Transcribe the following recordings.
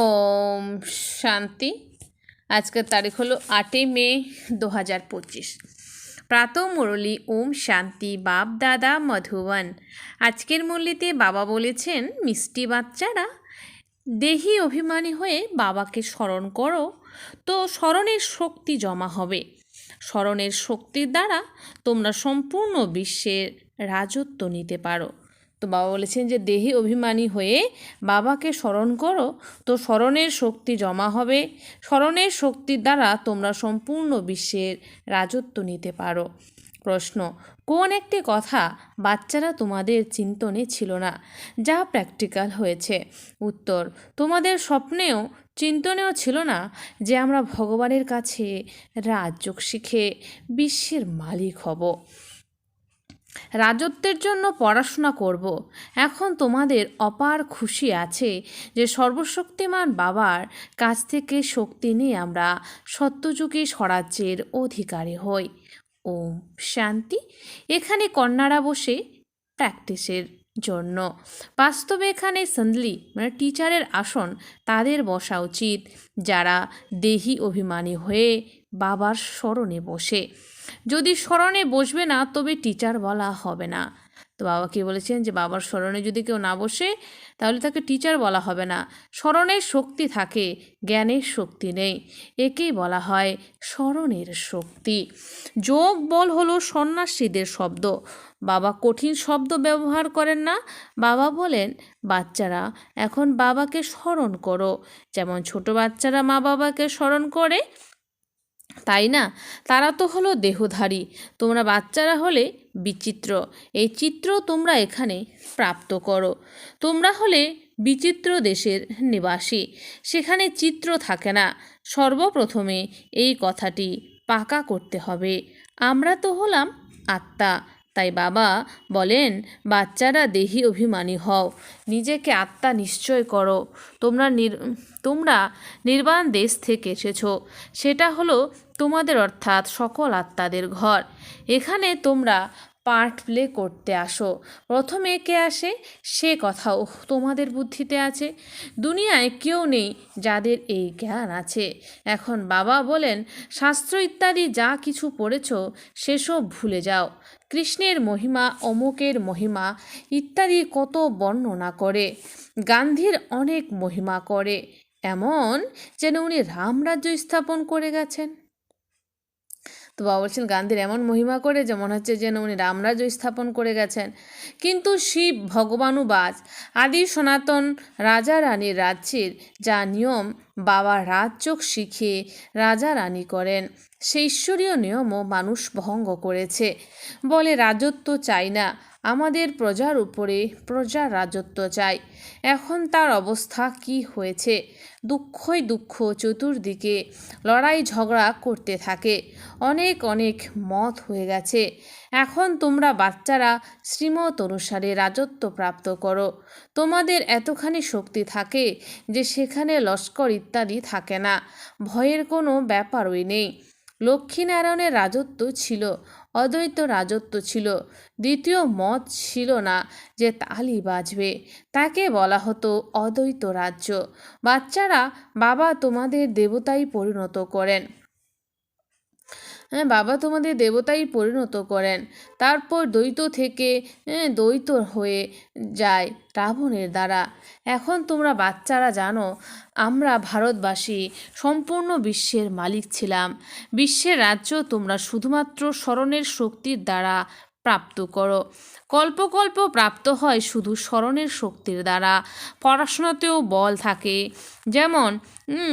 ওম শান্তি। আজকের তারিখ হলো আটই মে দু হাজার পঁচিশ। প্রাত মুরলী ওম শান্তি বাপ দাদা মধুবন। আজকের মুরলিতে বাবা বলেছেন, মিষ্টি বাচ্চারা, দেহি অভিমানী হয়ে বাবাকে স্মরণ করো, তো স্মরণের শক্তি জমা হবে। স্মরণের শক্তির দ্বারা তোমরা সম্পূর্ণ বিশ্বের রাজত্ব নিতে পারো। তো বাবা বলেছেন যে, দেহি অভিমানী হয়ে বাবাকে স্মরণ করো, তো স্মরণের শক্তি জমা হবে। স্মরণের শক্তির দ্বারা তোমরা সম্পূর্ণ বিশ্বের রাজত্ব নিতে পারো। প্রশ্ন, কোন একটি কথা বাচ্চারা তোমাদের চিন্তনে ছিল না, যা প্র্যাকটিক্যাল হয়েছে? উত্তর, তোমাদের স্বপ্নেও, চিন্তনেও ছিল না যে আমরা ভগবানের কাছে রাজযোগ শিখে বিশ্বের মালিক হব। রাজত্বের জন্য পড়াশোনা করব। এখন তোমাদের অপার খুশি আছে যে সর্বশক্তিমান বাবার কাছ থেকে শক্তি নিয়ে আমরা সত্যযুগী স্বরাজ্যের অধিকারী হই। ওম শান্তি। এখানে কন্যারা বসে প্র্যাকটিসের জন্য। বাস্তবে এখানে সন্দলি মানে টিচারের আসন, তাদের বসা উচিত। যারা দেহি অভিমানী হয়ে বাবার স্মরণে বসে। যদি স্মরণে বসবে না, তবে টিচার বলা হবে না। তো বাবা কি বলেছেন যে, বাবার স্মরণে যদি কেউ না বসে, তাহলে তাকে টিচার বলা হবে না। স্মরণের শক্তি থাকে, জ্ঞানের শক্তি নেই। একেই বলা হয় স্মরণের শক্তি। যোগ বল হলো সন্ন্যাসীদের শব্দ। বাবা কঠিন শব্দ ব্যবহার করেন না। বাবা বলেন, বাচ্চারা, এখন বাবাকে স্মরণ করো। যেমন ছোট বাচ্চারা মা বাবাকে স্মরণ করে তাই না? তারা তো হলো দেহধারী। তোমরা বাচ্চারা হলে বিচিত্র। এই চিত্র তোমরা এখানে প্রাপ্ত করো। তোমরা হলে বিচিত্র দেশের নিবাসী। সেখানে চিত্র থাকে না। সর্বপ্রথমে এই কথাটি পাকা করতে হবে। আমরা তো হলাম আত্মা। তাই বাবা বলেন, বাচ্চারা দেহি অভিমানী হও, নিজেকে আত্মা নিশ্চয় করো। তোমরা নির তোমরা নির্বাণ দেশ থেকে এসেছ। সেটা হলো তোমাদের অর্থাৎ সকল আত্মাদের ঘর। এখানে তোমরা পার্ট প্লে করতে আসো। প্রথমে কে আসে? সে কথা কথাও তোমাদের বুদ্ধিতে আছে। দুনিয়ায় কেউ নেই যাদের এই জ্ঞান আছে। এখন বাবা বলেন, শাস্ত্র ইত্যাদি যা কিছু পড়েছ, সেসব ভুলে যাও। কৃষ্ণের মহিমা, অমুকের মহিমা ইত্যাদি কত বর্ণনা করে। গান্ধীর অনেক মহিমা করে। এমন যেন উনি রামরাজ্য স্থাপন করে গেছেন। তো বাবা বলছেন, গান্ধীর এমন মহিমা করে যে মনে হচ্ছে যেন উনি রামরাজ্য স্থাপন করে গেছেন। কিন্তু শিব ভগবানু ভগবানুবাজ আদি সনাতন রাজা রানীর রাজ্যের যা নিয়ম, বাবা রাজযোগ শিখে রাজা রানী করেন। সেই ঈশ্বরীয় নিয়মও মানুষ ভঙ্গ করেছে। বলে রাজত্ব চাই না। আমাদের প্রজার উপরে প্রজার রাজত্ব চাই এখন তার অবস্থা কি হয়েছে? দুঃখই দুঃখ চতুর্দিকে লড়াই ঝগড়া করতে থাকে। অনেক অনেক মত হয়ে গেছে। এখন তোমরা বাচ্চারা শ্রীমত অনুসারে রাজত্ব প্রাপ্ত করো। তোমাদের এতখানি শক্তি থাকে যে সেখানে লস্কর ইত্যাদি থাকে না। ভয়ের কোনো ব্যাপারই নেই। লক্ষ্মীনারায়ণের রাজত্ব ছিল। অদ্বৈত রাজত্ব ছিল। দ্বিতীয় মত ছিল না যে তালি বাজবে। তাকে বলা হতো অদ্বৈত রাজ্য। বাচ্চারা বাবা তোমাদের দেবতাই পরিণত করেন। বাবা তোমাদের দেবতাই পরিণত করেন। তারপর দ্বৈত থেকে হ্যাঁ, দ্বৈত হয়ে যায় রাবণের দ্বারা। এখন তোমরা বাচ্চারা জানো আমরা ভারতবাসী সম্পূর্ণ বিশ্বের মালিক ছিলাম। বিশ্বের রাজ্য তোমরা শুধুমাত্র স্মরণের শক্তির দ্বারা প্রাপ্ত করো। কল্প কল্প প্রাপ্ত হয় শুধু স্মরণের শক্তির দ্বারা। পড়াশোনাতেও বল থাকে। যেমন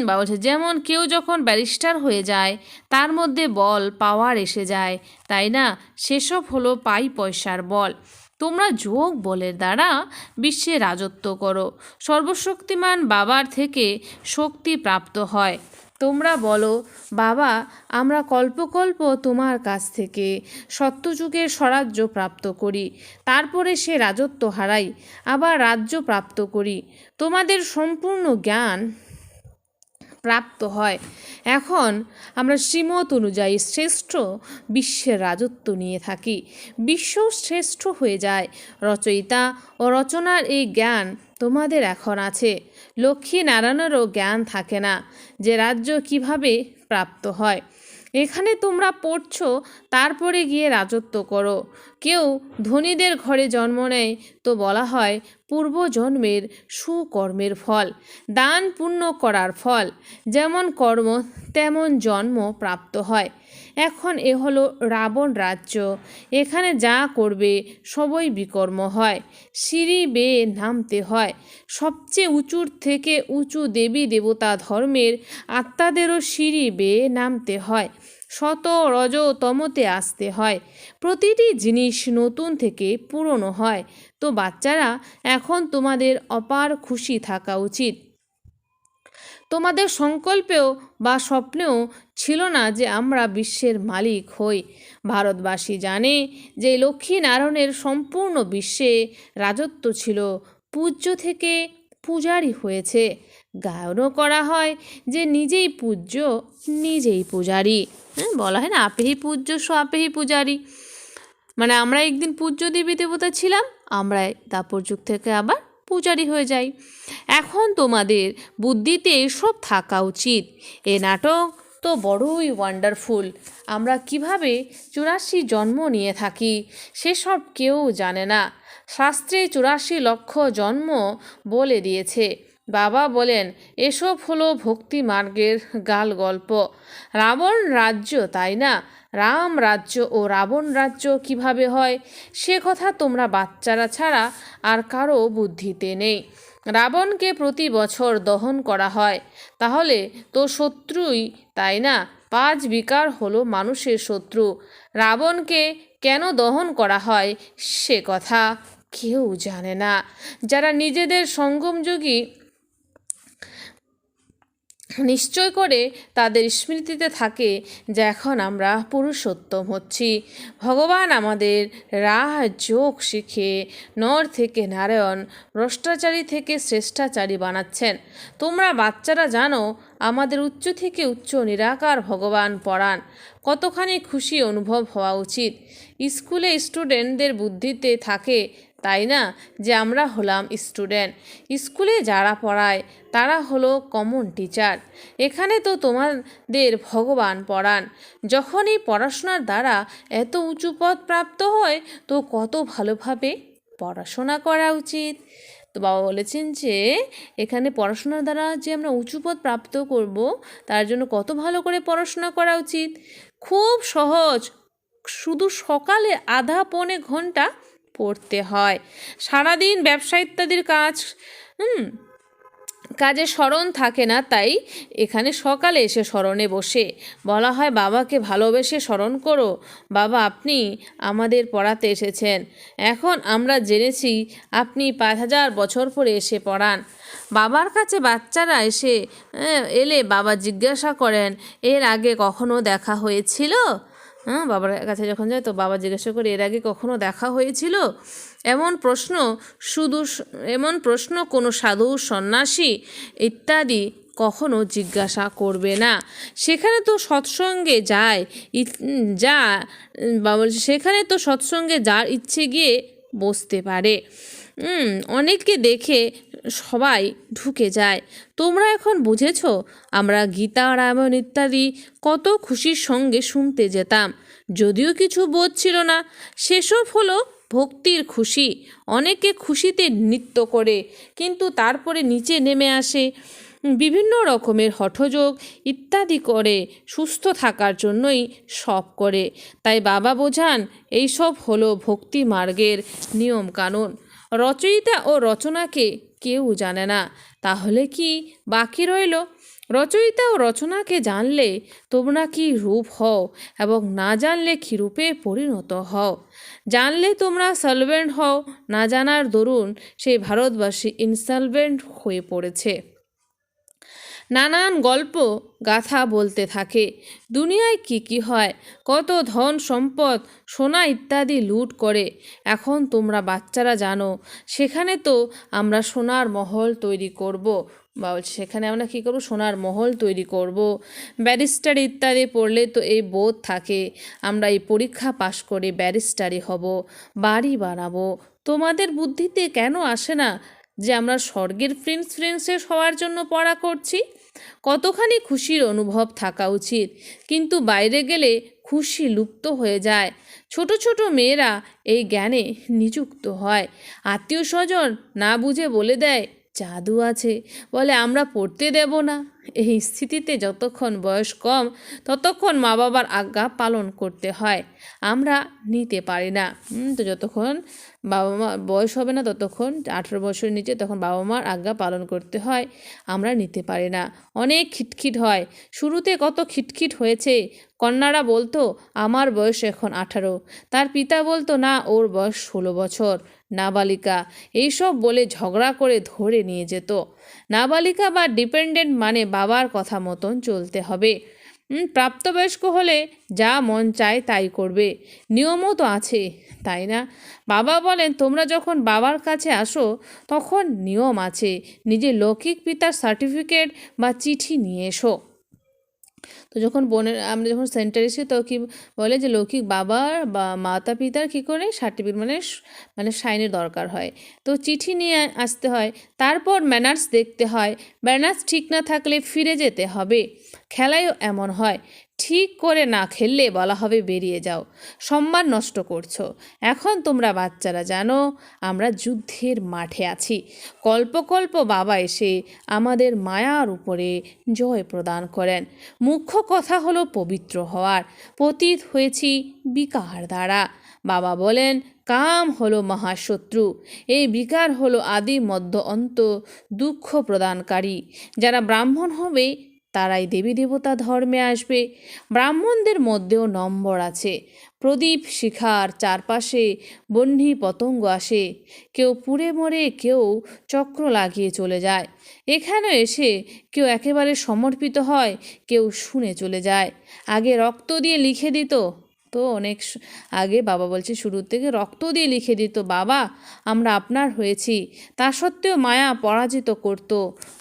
বলছে যেমন কেউ যখন ব্যারিস্টার হয়ে যায়, তার মধ্যে বল, পাওয়ার এসে যায়। তাই না? সেসব হলো পাই পয়সার বল। তোমরা যোগ বলের দ্বারা বিশ্বে রাজত্ব করো। সর্বশক্তিমান বাবার থেকে শক্তি প্রাপ্ত হয়। তোমরা বলো, বাবা, আমরা কল্পকল্প তোমার কাছ থেকে সত্যযুগের স্বরাজ্য প্রাপ্ত করি, তারপরে সে রাজত্ব হারাই, আবার রাজ্য প্রাপ্ত করি। তোমাদের সম্পূর্ণ জ্ঞান প্রাপ্ত হয়। এখন আমরা শ্রীমত অনুযায়ী শ্রেষ্ঠ বিশ্বের রাজত্ব নিয়ে থাকি। বিশ্ব শ্রেষ্ঠ হয়ে যায় রচয়িতা ও রচনার এই জ্ঞান তোমাদের এখন আছে। লক্ষ্মী নারায়ণেরও জ্ঞান থাকে না যে রাজ্য কীভাবে প্রাপ্ত হয়। এখানে তোমরা পড়ছো, তারপরে গিয়ে রাজত্ব করো। কেউ ধনীদের ঘরে জন্ম নেয় তো বলা হয় পূর্বজন্মের সুকর্মের ফল, দান পুণ্য করার ফল। যেমন কর্ম, তেমন জন্ম প্রাপ্ত হয়। এখন এ হলো রাবণ রাজ্য। এখানে যা করবে, সবই বিকর্ম হয়। সিঁড়ি বেয়ে নামতে হয়। সবচেয়ে উঁচুর থেকে উঁচু দেবী দেবতা ধর্মের আত্মাদেরও সিঁড়ি বেয়ে নামতে হয়। শত রজ তমতে আসতে হয়। প্রতিটি জিনিস নতুন থেকে পুরনো হয়। তো বাচ্চারা, এখন তোমাদের অপার খুশি থাকা উচিত। তোমাদের সংকল্পেও বা স্বপ্নেও ছিল না যে আমরা বিশ্বের মালিক হই। ভারতবাসী জানে যে লক্ষ্মীনারায়ণের সম্পূর্ণ বিশ্বে রাজত্ব ছিল, পূজ্য থেকে পূজারি হয়েছে। গায়নও করা হয় যে নিজেই পূজ্য, নিজেই পূজারি। হ্যাঁ বলা হয় না, আপেহি পূজ্য সো আপেহি পূজারি। মানে আমরা একদিন পূজ্য দেবী দেবতা ছিলাম আমরা দাপর যুগ থেকে আবার পূজারি হয়ে যাই। এখন তোমাদের বুদ্ধিতে এসব থাকা উচিত। এ নাটক তো বড়ই ওয়ান্ডারফুল আমরা কীভাবে চুরাশি জন্ম নিয়ে থাকি সেসব কেউ জানে না। শাস্ত্রে চুরাশি লক্ষ জন্ম বলে দিয়েছে। বাবা বলেন, এসব হলো ভক্তি মার্গের গাল গল্প রাবণ রাজ্য, তাই না? রাম রাজ্য ও রাবণ রাজ্য কীভাবে হয়? সে কথা তোমরা বাচ্চারা ছাড়া আর কারও বুদ্ধিতে নেই। রাবণকে প্রতি বছর দহন করা হয়। তাহলে তো শত্রুই, তাই না? পাঁচ বিকার হলো মানুষের শত্রু। রাবণকে কেন দহন করা হয় সে কথা কেউ জানে না। যারা নিজেদের সঙ্গমযোগী নিশ্চয় করে তাদের স্মৃতিতে থাকে যে এখন আমরা পুরুষোত্তম হচ্ছি। ভগবান আমাদের রাহ যোগ শিখে নর থেকে নারায়ণ, ভ্রষ্টাচারী থেকে শ্রেষ্ঠাচারী বানাচ্ছেন। তোমরা বাচ্চারা জানো, আমাদের উচ্চ থেকে উচ্চ নিরাকার ভগবান পড়ান কতখানি খুশি অনুভব হওয়া উচিত। স্কুলে স্টুডেন্টদের বুদ্ধিতে থাকে তাই না? যে আমরা হলাম স্টুডেন্ট। স্কুলে যারা পড়ায়, তারা হলো কমন টিচার। এখানে তো তোমাদের ভগবান পড়ান। যখনই পড়াশোনার দ্বারা এত উঁচু পদ প্রাপ্ত হয়, তো কত ভালোভাবে পড়াশোনা করা উচিত। তো বাবা বলেছেন যে, এখানে পড়াশোনার দ্বারা যে আমরা উঁচু পদ প্রাপ্ত করব, তার জন্য কত ভালো করে পড়াশোনা করা উচিত। খুব সহজ। শুধু সকালে আধা পৌনে ঘণ্টা পড়তে হয়। সারাদিন ব্যবসা ইত্যাদির কাজ, হুম, কাজে স্মরণ থাকে না, তাই এখানে সকালে এসে স্মরণে বসে। বলা হয়, বাবাকে ভালোবেসে স্মরণ করো। বাবা, আপনি আমাদের পড়াতে এসেছেন। এখন আমরা জেনেছি আপনি পাঁচ হাজার বছর পরে এসে পড়ান। বাবার কাছে বাচ্চারা এসে এলে বাবা জিজ্ঞাসা করেন, এর আগে কখনো দেখা হয়েছিল? হ্যাঁ বাবার কাছে যখন যায় তো বাবা জিজ্ঞাসা করে, এর আগে কখনো দেখা হয়েছিল? এমন প্রশ্ন, শুধু এমন প্রশ্ন, কোনো সাধু, সন্ন্যাসী ইত্যাদি কখনো জিজ্ঞাসা করবে না। সেখানে তো সৎসঙ্গে যায় যা বাবা সেখানে তো সৎসঙ্গে যার ইচ্ছে গিয়ে বসতে পারে। অনেককে দেখে সবাই ঢুকে যায়। তোমরা এখন বুঝেছ, আমরা গীতা রামায়ণ ইত্যাদি কত খুশির সঙ্গে শুনতে যেতাম। যদিও কিছু বোধ ছিল না, সেসব হলো ভক্তির খুশি। অনেকে খুশিতে নৃত্য করে, কিন্তু তারপরে নিচে নেমে আসে, বিভিন্ন রকমের হঠযোগ ইত্যাদি করে, সুস্থ থাকার জন্যই সব করে। তাই বাবা বোঝান, এইসব হলো ভক্তি মার্গের নিয়ম কানুন রচয়িতা ও রচনাকে কেউ জানে না। তাহলে কি বাকি রইল? রচয়িতা ও রচনাকে জানলে তোমরা কি রূপ হও এবং না জানলে কি রূপে পরিণত হও? জানলে তোমরা সলভেন্ট হও, না জানার দরুন সেই ভারতবাসী ইনসলভেন্ট হয়ে পড়েছে। নানান গল্প গাথা বলতে থাকে। দুনিয়ায় কি কি হয়, কত ধন সম্পদ, সোনা ইত্যাদি লুট করে, এখন তোমরা বাচ্চারা জানো, সেখানে তো আমরা সোনার মহল তৈরি করব। বা সেখানে আমরা কী করব? সোনার মহল তৈরি করব। ব্যারিস্টার ইত্যাদি পড়লে তো এই বোধ থাকে, আমরা এই পরীক্ষা পাশ করে ব্যারিস্টারি হব, বাড়ি বানাবো। তোমাদের বুদ্ধিতে কেন আসে না যে আমরা স্বর্গের প্রিন্স প্রিন্সেস হওয়ার জন্য পড়া করছি? কতখানি খুশির অনুভব থাকা উচিত? কিন্তু বাইরে গেলে খুশি লুপ্ত হয়ে যায়। ছোট ছোট মেয়েরা এই জ্ঞানে নিযুক্ত হয়। আত্মীয় স্বজন না বুঝে বলে দেয় জাদু আছে বলে আমরা পড়তে দেব না। এই স্থিতিতে যতক্ষণ বয়স কম, ততক্ষণ মা বাবার আজ্ঞা পালন করতে হয়। আমরা নিতে পারি না। তো যতক্ষণ বাবা মা বয়স হবে না, ততক্ষণ আঠেরো বছরের নিচে তখন বাবা মার আজ্ঞা পালন করতে হয়। আমরা নিতে পারি না। অনেক খিটখিট হয়। শুরুতে কত খিটখিট হয়েছে। কন্যারা বলতো, আমার বয়স এখন আঠারো। তার পিতা বলতো, না, ওর বয়স ষোলো বছর। নাবালিকা। এইসব বলে ঝগড়া করে ধরে নিয়ে যেত। নাবালিকা বা ডিপেন্ডেন্ট মানে বাবার কথা মতন চলতে হবে। প্রাপ্তবয়স্ক হলে যা মন চায় তাই করবে। নিয়মও তো আছে, তাই না? বাবা বলেন, তোমরা যখন বাবার কাছে আসো, তখন নিয়ম আছে। নিজের লৌকিক পিতার সার্টিফিকেট বা চিঠি নিয়ে এসো। তো যখন বোনের, আমরা যখন সেন্টারে এসে তো কি বলে যে লৌকিক বাবার বা মাতা পিতার কী করে সার্টিফিকেট মানে মানে সাইনের দরকার হয়। তো চিঠি নিয়ে আসতে হয়, তারপর ম্যানার্স দেখতে হয়। ম্যানার্স ঠিক না থাকলে ফিরে যেতে হবে। খেলায়ও এমন হয়। ঠিক করে না খেললে বলা হবে বেরিয়ে যাও। সম্মান নষ্ট করছ। এখন তোমরা বাচ্চারা জানো, আমরা যুদ্ধের মাঠে আছি। কল্প কল্প বাবা এসে আমাদের মায়ার উপরে জয় প্রদান করেন। মুখ্য কথা হলো পবিত্র হওয়ার। পতীত হয়েছি বিকার দ্বারা। বাবা বলেন, কাম হলো মহাশত্রু। এই বিকার হলো আদি মধ্য অন্ত দুঃখ প্রদানকারী। যারা ব্রাহ্মণ হবে তারাই দেবী দেবতা ধর্মে আসবে। ব্রাহ্মণদের মধ্যেও নম্বর আছে। প্রদীপ, শিখার চারপাশে বহ্নি পতঙ্গ আসে। কেউ পুড়ে মরে, কেউ চক্র লাগিয়ে চলে যায়। এখানে এসে কেউ একেবারে সমর্পিত হয়, কেউ শুনে চলে যায়। আগে রক্ত দিয়ে লিখে দিত তো অনেক আগে বাবা বলছে শুরু থেকে রক্ত দিয়ে লিখে দিত, বাবা, আমরা আপনার হয়েছি। তা সত্ত্বেও মায়া পরাজিত করত।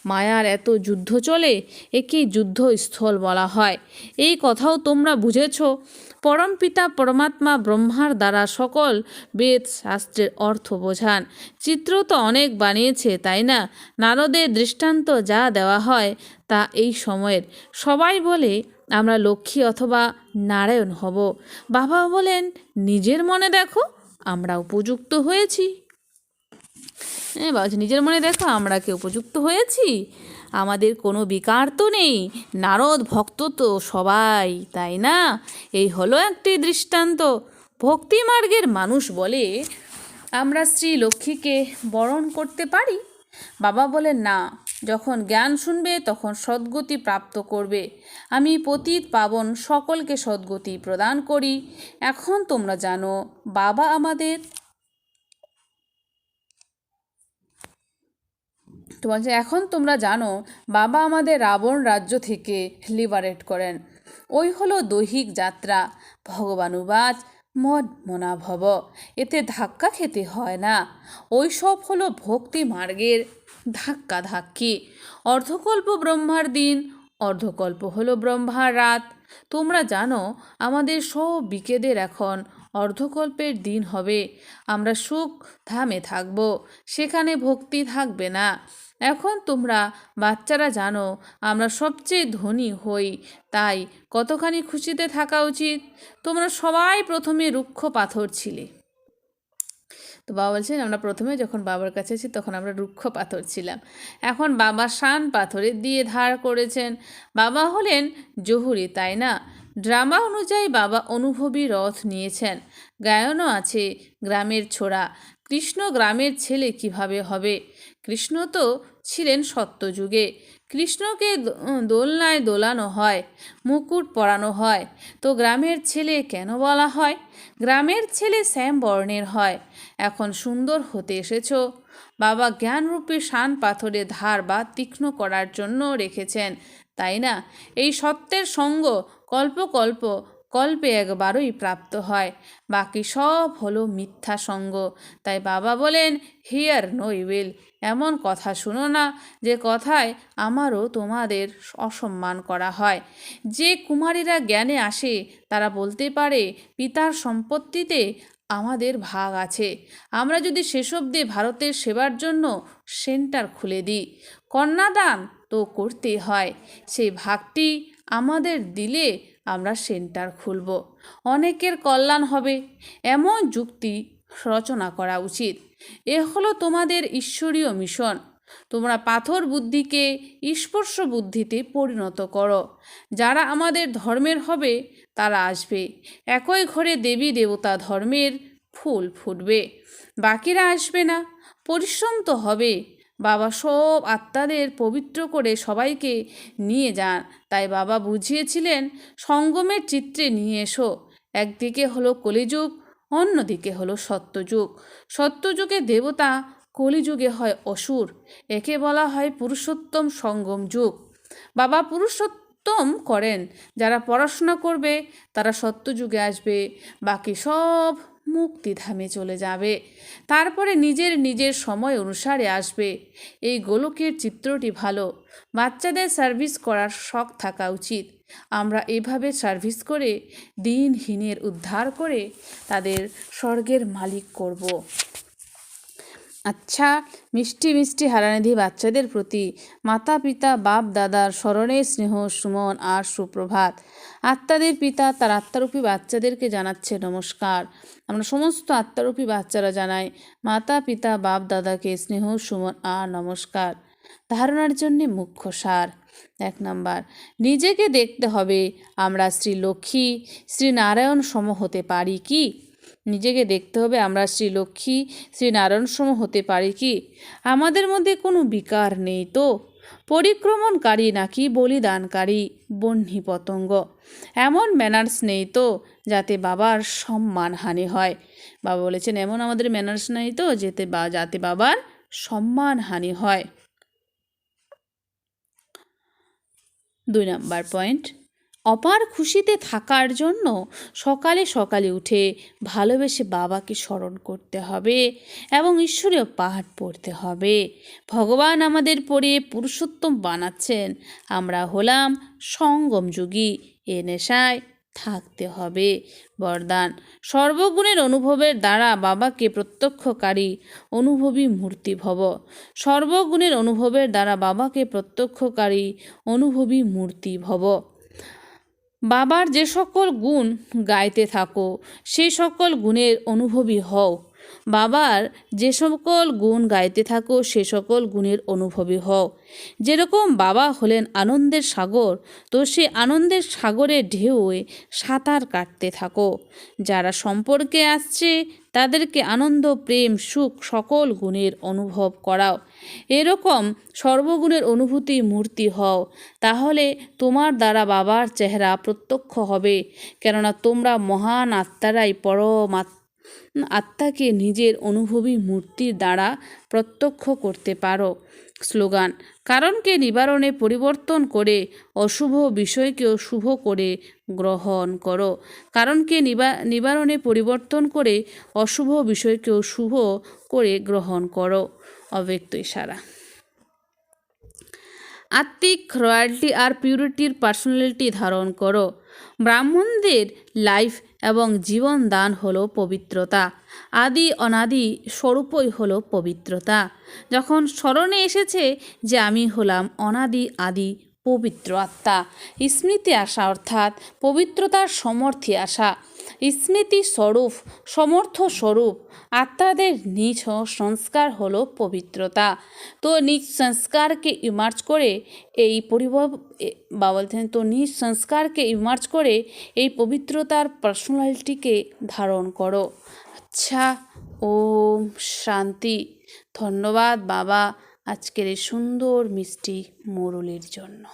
মায়ার এত যুদ্ধ চলে, একেই যুদ্ধস্থল বলা হয়। এই কথাও তোমরা বুঝেছ? পরমপিতা পরমাত্মা, ব্রহ্মার দ্বারা সকল বেদ শাস্ত্রের অর্থ বোঝান। চিত্র তো অনেক বানিয়েছে, তাই না? নারদের দৃষ্টান্ত যা দেওয়া হয় তা এই সময়ের। সবাই বলে, আমরা লক্ষ্মী অথবা নারায়ণ হব। বাবা বলেন, নিজের মনে দেখো আমরা উপযুক্ত হয়েছি। হ্যাঁ বলছে, নিজের মনে দেখো আমরা কি উপযুক্ত হয়েছি? আমাদের কোনো বিকার তো নেই। নারদ ভক্ত তো সবাই তাই না? এই হলো একটি দৃষ্টান্ত। ভক্তি মার্গের মানুষ বলে আমরা শ্রী লক্ষ্মীকে বরণ করতে পারি? বাবা বলেন না। যখন জ্ঞান শুনবে তখন সদ্গতি প্রাপ্ত করবে। আমি পতীত পাবন সকলকে সদ্গতি প্রদান করি। এখন তোমরা জানো বাবা আমাদের তো বলছে, এখন তোমরা জানো, বাবা আমাদের রাবণ রাজ্য থেকে লিবারেট করেন। ওই হলো দৈহিক যাত্রা। ভগবানুবাজ মন মনা ভব। এতে ধাক্কা খেতে হয় না। ওই সব হলো ভক্তি মার্গের ধাক্কা ধাক্কি অর্ধকল্প ব্রহ্মার দিন, অর্ধকল্প হলো ব্রহ্মার রাত। তোমরা জানো, আমাদের সব বিকেদের এখন অর্ধকল্পের দিন হবে। আমরা সুখ ধামে থাকব, সেখানে ভক্তি থাকবে না। এখন তোমরা বাচ্চারা জানো, আমরা সবচেয়ে ধনী হই, তাই কতখানি খুশিতে থাকা উচিত? তোমরা সবাই প্রথমে রুক্ষ পাথর ছিলে। তো বাবা বলছেন, আমরা প্রথমে যখন বাবার কাছে এসেছি, তখন আমরা রুক্ষ পাথর ছিলাম। এখন বাবা শান পাথরের দিয়ে ধার করেছেন। বাবা হলেন জহুরি, তাই না? ড্রামা অনুযায়ী বাবা অনুভবী রথ নিয়েছেন। গায়নও আছে গ্রামের ছোড়া। কৃষ্ণ গ্রামের ছেলে কীভাবে হবে? কৃষ্ণ তো ছিলেন সত্যযুগে। কৃষ্ণকে দোলনায় দোলানো হয়, মুকুট পরানো হয়। তো গ্রামের ছেলে কেন বলা হয়? গ্রামের ছেলে শ্যাম বর্ণের হয়। এখন সুন্দর হতে এসেছ। বাবা জ্ঞানরূপী শান পাথরে ধার বা তীক্ষ্ণ করার জন্য রেখেছেন, তাই না? এই সত্যের সঙ্গ কল্প কল্প কল্পে একবারই প্রাপ্ত হয়। বাকি সব হলো মিথ্যা সঙ্গ। তাই বাবা বলেন, হিয়ার নো উইল এমন কথা শুনো না, যে কথায় আমারও তোমাদের অসম্মান করা হয়। যে কুমারীরা জ্ঞানে আসে, তারা বলতে পারে, পিতার সম্পত্তিতে আমাদের ভাগ আছে। আমরা যদি সেসব দিয়ে ভারতের সেবার জন্য সেন্টার খুলে দিই, কন্যাদান তো করতে হয়। সেই ভাগটি আমাদের দিলে আমরা সেন্টার খুলব। অনেকের কল্যাণ হবে, এমন যুক্তি রচনা করা উচিত। এ হলো তোমাদের ঈশ্বরীয় মিশন। তোমরা পাথর বুদ্ধিকে স্পর্শ বুদ্ধিতে পরিণত করো। যারা আমাদের ধর্মের হবে, তারা আসবে। একই ঘরে দেবী দেবতা ধর্মের ফুল ফুটবে। বাকিরা আসবে না, পরিশ্রম তো হবে। বাবা সব আত্মাদের পবিত্র করে সবাইকে নিয়ে যান। তাই বাবা বুঝিয়েছিলেন, সঙ্গমের চিত্রে নিয়ে এসো। একদিকে হলো কলিযুগ, অন্যদিকে হলো সত্যযুগ। সত্যযুগে দেবতা, কলিযুগে হয় অসুর। একে বলা হয় পুরুষোত্তম সঙ্গম যুগ। বাবা পুরুষোত্তম করেন। যারা পড়াশোনা করবে, তারা সত্যযুগে আসবে। বাকি সব মুক্তিধামে চলে যাবে। তারপরে নিজের নিজের সময় অনুসারে আসবে। এই গোলকের চিত্রটি ভালো। বাচ্চাদের সার্ভিস করার শখ থাকা উচিত। আমরা এভাবে সার্ভিস করে দিনহীনের উদ্ধার করে তাদের স্বর্গের মালিক করব। আচ্ছা মিষ্টি মিষ্টি হারানিধি বাচ্চাদের প্রতি মাতা পিতা বাপ দাদার স্মরণে স্নেহ, সুমন আর সুপ্রভাত। আত্মাদের পিতা তার আত্মারূপী বাচ্চাদেরকে জানাচ্ছে নমস্কার। আমরা সমস্ত আত্মারূপী বাচ্চারা জানাই মাতা পিতা বাপ দাদাকে স্নেহ, সুমন আর নমস্কার। ধারণার জন্যে মুখ্য সার। এক নাম্বার, নিজেকে দেখতে হবে আমরা শ্রী লক্ষ্মী, শ্রী নারায়ণ সম হতে পারি কি? নিজেকে দেখতে হবে আমরা শ্রী লক্ষ্মী, শ্রী নারায়ণ সম হতে পারি কি? আমাদের মধ্যে কোনো বিকার নেই তো? পরিক্রমণকারী নাকি বলিদানকারী? বহ্নি পতঙ্গ। এমন ম্যানার্স নেই তো, যাতে বাবার সম্মানহানি হয়। বাবা বলেছেন, এমন আমাদের ম্যানার্স নেই তো, যেতে বা, যাতে বাবার সম্মানহানি হয়। দুই নাম্বার পয়েন্ট অপার খুশিতে থাকার জন্য সকালে সকালে উঠে ভালোবেসে বাবাকে স্মরণ করতে হবে এবং ঈশ্বরীয় পাঠ পড়তে হবে। ভগবান আমাদের পড়ে পুরুষোত্তম বানাচ্ছেন। আমরা হলাম সঙ্গম যুগী। এ নেশায় থাকতে হবে। বরদান। সর্বগুণের অনুভবের দ্বারা বাবাকে প্রত্যক্ষকারী অনুভবী মূর্তি ভব। সর্বগুণের অনুভবের দ্বারা বাবাকে প্রত্যক্ষকারী অনুভবী মূর্তি ভব। বাবার যে সকল গুণ গাইতে থাকো সেই সকল গুণের অনুভবী হও। বাবার যে সকল গুণ গাইতে থাকো, সে সকল গুণের অনুভবী হও। যেরকম বাবা হলেন আনন্দের সাগর, তো সে আনন্দের সাগরের ঢেউয়ে সাঁতার কাটতে থাকো। যারা সম্পর্কে আসছে, তাদেরকে আনন্দ, প্রেম, সুখ সকল গুণের অনুভব করাও। এরকম সর্বগুণের অনুভূতি মূর্তি হও। তাহলে তোমার দ্বারা বাবার চেহারা প্রত্যক্ষ হবে, কেননা তোমরা মহান আত্মারাই পরম আত্মাকে নিজের অনুভবী মূর্তির দ্বারা প্রত্যক্ষ করতে পারো। স্লোগান, কারণকে নিবারণে পরিবর্তন করে অশুভ বিষয়কেও শুভ করে গ্রহণ করো। কারণকে নিবা, নিবারণে পরিবর্তন করে অশুভ বিষয়কেও শুভ করে গ্রহণ করো। অব্যক্ত ইশারা। আত্মিক রয়্যালটি আর পিউরিটির পার্সোনালিটি ধারণ করো। ব্রাহ্মণদের লাইফ এবং জীবন দান হলো পবিত্রতা। আদি অনাদি স্বরূপই হলো পবিত্রতা। যখন স্মরণে এসেছে যে আমি হলাম অনাদি আদি পবিত্র আত্মা। স্মৃতি আসা অর্থাৎ পবিত্রতার সমর্থে আসা স্মৃতি স্বরূপ, সমর্থ স্বরূপ। আত্মাদের নিজ সংস্কার হল পবিত্রতা। তো নিজ সংস্কারকে ইমার্জ করে এই পরিব বা বলছেন, তো নিজ সংস্কারকে ইমার্জ করে এই পবিত্রতার পার্সোনালিটিকে ধারণ করো। আচ্ছা ওম শান্তি। ধন্যবাদ বাবা। আজকের এই সুন্দর মিষ্টি মোরলের জন্য।